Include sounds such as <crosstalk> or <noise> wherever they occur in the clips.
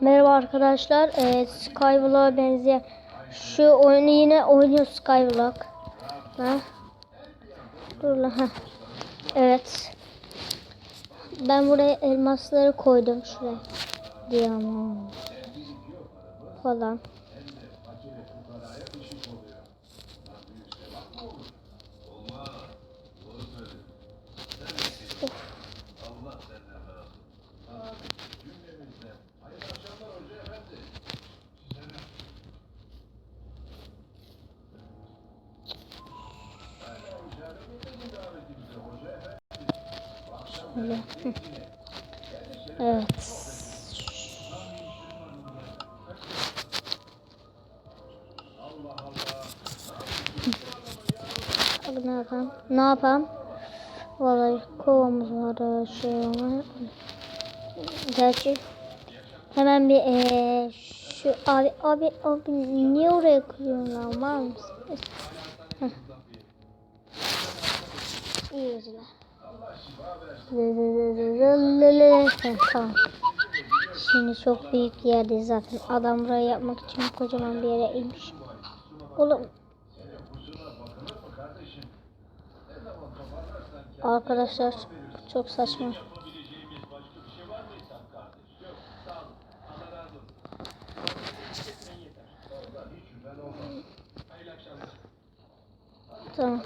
Merhaba arkadaşlar. Ee, Skyblock'a benzeyen şu oyunu yine oynuyor Skyblock. Ha? Dur lan. ha. Evet. Ben buraya elmasları koydum şuraya. Diamond. Falan. Evet. Bak ne yapalım? Ne yapalım? Vallahi kovamız var, şey var. Gerçi hemen bir eee şu abi abi abi niye oraya kırıyorsun lan var mısın? İyi izle. Tamam. Şimdi çok büyük bir yerdeyiz zaten. Adam burayı yapmak için kocaman bir yere inmiş. Oğlum. Arkadaşlar çok saçma. Tamam.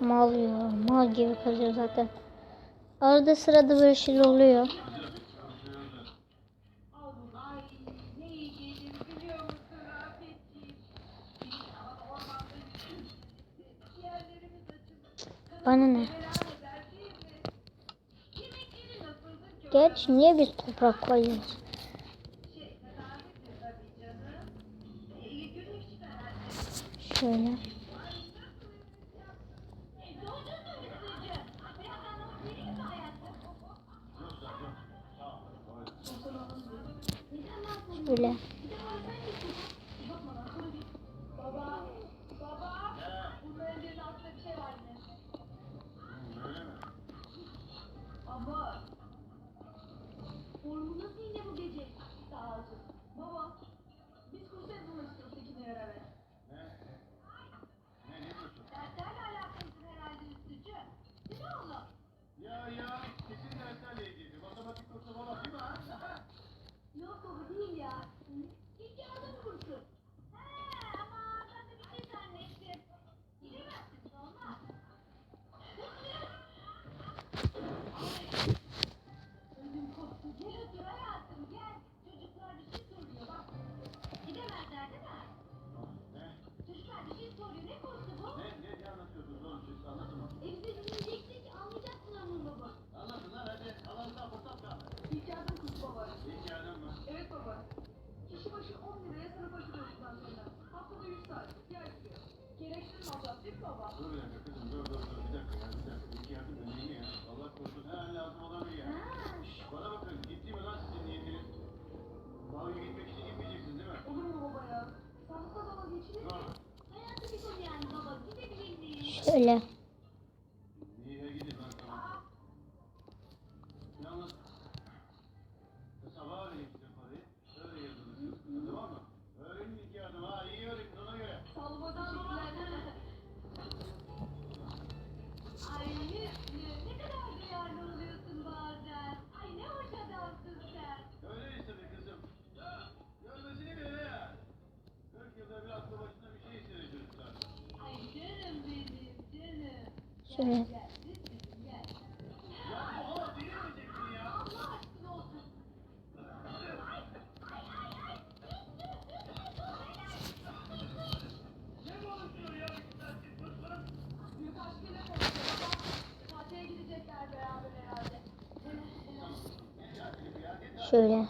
Mal ya. Mal gibi kazıyor zaten. Arada sırada böyle şeyler oluyor. Bana ne? Geç niye biz toprak koyuyoruz? Şey. Şöyle. E bize dinleyeceksin ki anlayacaksın onun baba. Anlatın lan hadi. Alanına fırsat. İlk yardım kursu baba. Yardım mı? Evet baba. Kişi başı 10 liraya sınıf dönüşten sonra. Haftada 100 saat. Yer gidiyor. Gereksiz alacağız değil mi baba? Dur bir dakika kızım dur dur dur. Bir dakika ya bir dakika. İlk yardım önemli ya. Allah korusun an lazım olabilir ya. Şşş bana bakın ciddi mi lan sizin niyetiniz? Dalga gitmek için gitmeyeceksiniz değil mi? Olur mu baba ya? Sağlıkla baba geçilir mi? Hayatı bir konu yani baba. Gidebilir miyiz? Şöyle. Herhalde. Şöyle.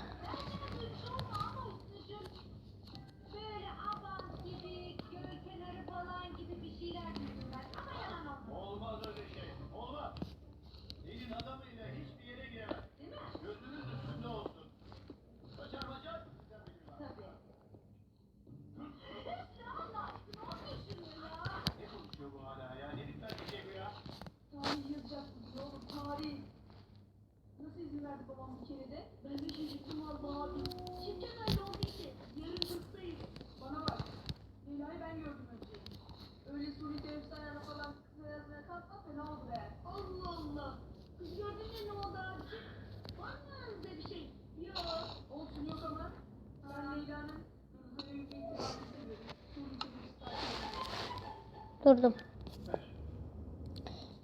Durdum.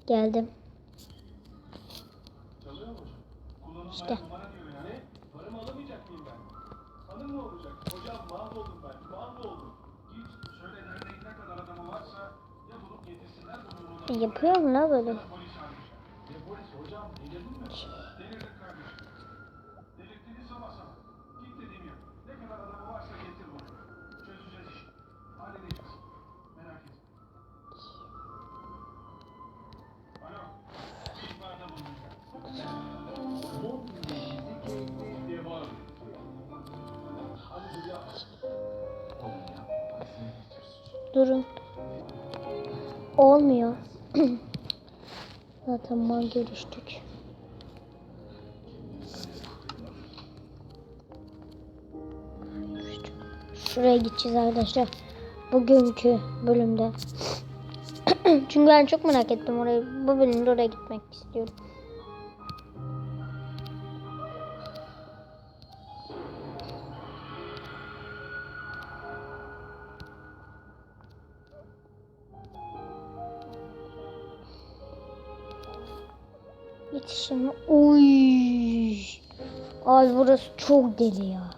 Geldim. İşte. Yapıyorum ne böyle? Durun. Olmuyor. <clears throat> Zaten mal görüştük. Şuraya gideceğiz arkadaşlar. Bugünkü bölümde. <clears throat> Çünkü ben çok merak ettim orayı. Bu bölümde oraya gitmek istiyorum. bitişimi. Uy. Abi burası çok deli ya.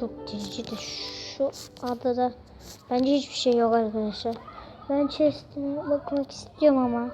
Çok delici de şu adada bence hiçbir şey yok arkadaşlar. Ben chest'ine bakmak istiyorum ama.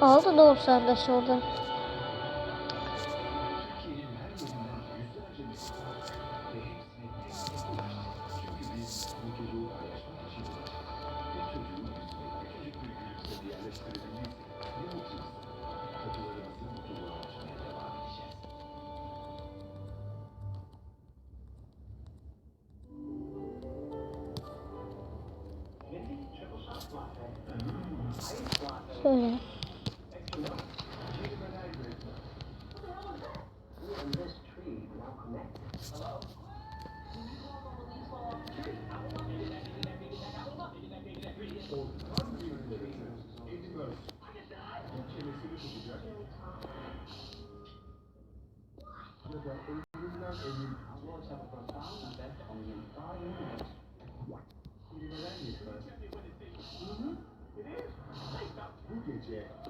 Aldı 95 oldu. Şöyle. Yeah.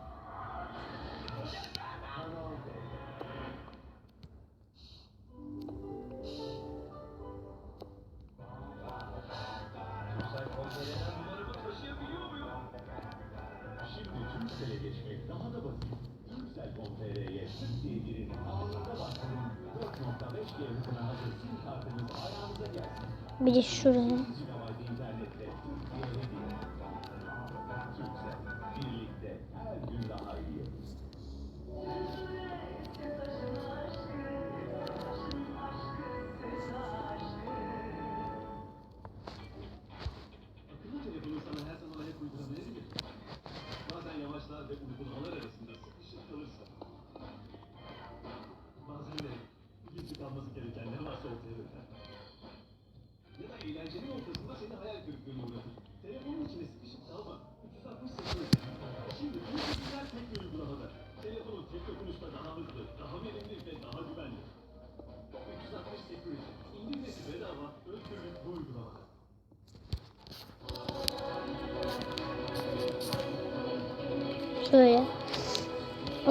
daha da basit. Yükselcom.tr'ye Türk indirin anında başlayın. 4.5 G hızına hazır sim kartınız ayağınıza gelsin. Bir de şuraya.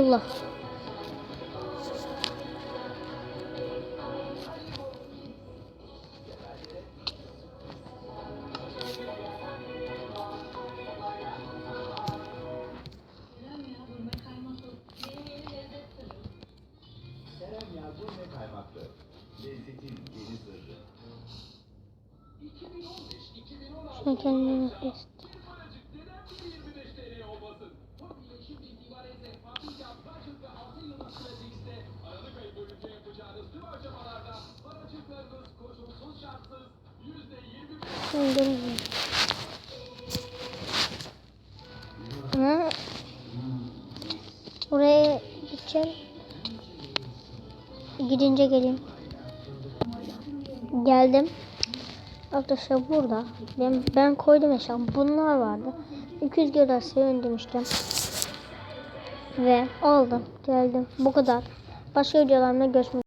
2015-2016 Şuna kendini. Şimdi. Hı? Oraya gideceğim. Gidince geleyim. Geldim. Arkadaşlar burada. Ben, ben koydum eşya. Bunlar vardı. 200 lira sevindim işte. Ve aldım. Geldim. Bu kadar. Başka videolarımda görüşmek